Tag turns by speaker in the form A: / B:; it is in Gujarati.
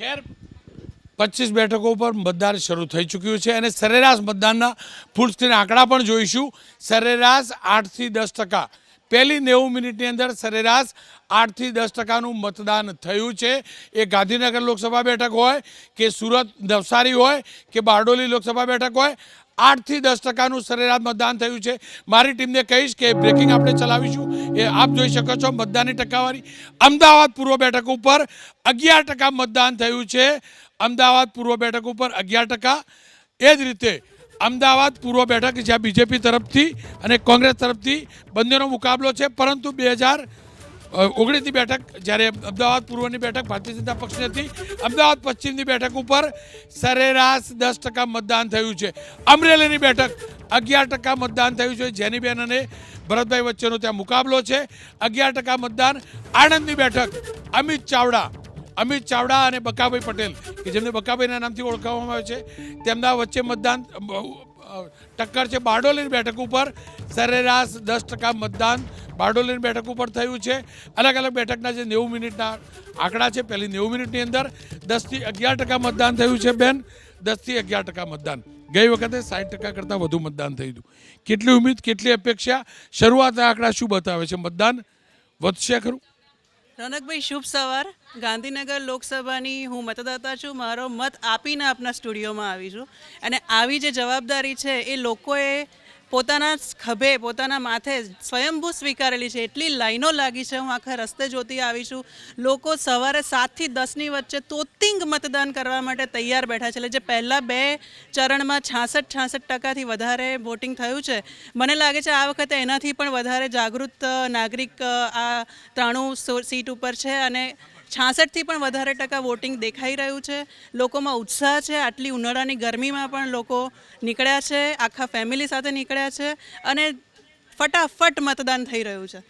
A: ખેર, પચીસ બેઠકો ઉપર મતદાન શરૂ થઈ ચૂક્યું છે અને સરેરાશ મતદાનના ફૂલ સ્ક્રીન આંકડા પણ જોઈશું. સરેરાશ આઠથી દસ ટકા પહેલી નેવું મિનિટની અંદર સરેરાશ આઠથી દસ ટકાનું મતદાન થયું છે. એ ગાંધીનગર લોકસભા બેઠક હોય કે સુરત નવસારી હોય કે બારડોલી લોકસભા બેઠક હોય, આઠથી દસ ટકાનું સરેરાશ મતદાન થયું છે. મારી ટીમને કહીશ કે બ્રેકિંગ આપણે ચલાવીશું. એ આપ જોઈ શકો છો મતદાનની ટકાવારી. અમદાવાદ પૂર્વ બેઠક ઉપર અગિયાર ટકા મતદાન થયું છે. અમદાવાદ પૂર્વ બેઠક ઉપર અગિયાર ટકા. એ જ રીતે અમદાવાદ પૂર્વ બેઠક જ્યાં બીજેપી તરફથી અને કોંગ્રેસ તરફથી બંનેનો મુકાબલો છે. પરંતુ બે હજાર ઓગણીસની બેઠક, જ્યારે અમદાવાદ પૂર્વની બેઠક, ભારતીય જનતા પક્ષની હતી. અમદાવાદ પશ્ચિમની બેઠક ઉપર સરેરાશ દસ ટકા મતદાન થયું છે. અમરેલીની બેઠક, અગિયાર ટકા મતદાન થયું છે. જેનીબેન અને ભરતભાઈ વચ્ચેનો ત્યાં મુકાબલો છે. અગિયાર ટકા મતદાન. આણંદની બેઠક, અમિત ચાવડા અમિત ચાવડા અને બકાભાઈ પટેલ, કે જેમને બકાભાઈના નામથી ઓળખવામાં આવે છે. તેમના વચ્ચે મતદાન ટક્કર છે બારડોલીની બેઠક ઉપર. સરેરાશ દસ ટકા મતદાન બારડોલીની બેઠક ઉપર થયું છે. અલગ અલગ બેઠકના જે નેવું મિનિટના આંકડા છે, પહેલી નેવું મિનિટની અંદર દસથી અગિયાર ટકા મતદાન થયું છે, બેન. દસથી અગિયાર ટકા મતદાન. ગઈ વખતે સાઠ ટકા કરતાં વધુ મતદાન થયું હતું. કેટલી ઉમ્મીદ કેટલી અપેક્ષા? શરૂઆતના આંકડા શું બતાવે છે? મતદાન વધશે ખરું?
B: રોનકભાઈ શુભ સવાર. ગાંધીનગર લોકસભાની હું મતદાતા છું. મારો મત આપીને આપના સ્ટુડિયોમાં આવી છું. અને આવી જે જવાબદારી છે એ લોકોએ પોતાના ખભે, પોતાના માથે સ્વયંભૂ સ્વીકારેલી છે. એટલી લાઈનો લાગી છે. હું આખા રસ્તે જોતી આવી છું. લોકો સવારે સાતથી દસની વચ્ચે તોતિંગ મતદાન કરવા માટે તૈયાર બેઠા છે. એટલે જે પહેલાં બે ચરણમાં છાસઠ છાસઠ ટકાથી વધારે વોટિંગ થયું છે, મને લાગે છે આ વખતે એનાથી પણ વધારે જાગૃત નાગરિક આ ત્રાણું સીટ ઉપર છે. અને છાસઠથી પણ વધારે ટકા વોટિંગ દેખાઈ રહ્યું છે. લોકોમાં ઉત્સાહ છે. આટલી ઉનાળાની ગરમીમાં પણ લોકો નીકળ્યા છે. આખા ફેમિલી સાથે નીકળ્યા છે. અને ફટાફટ મતદાન થઈ રહ્યું છે.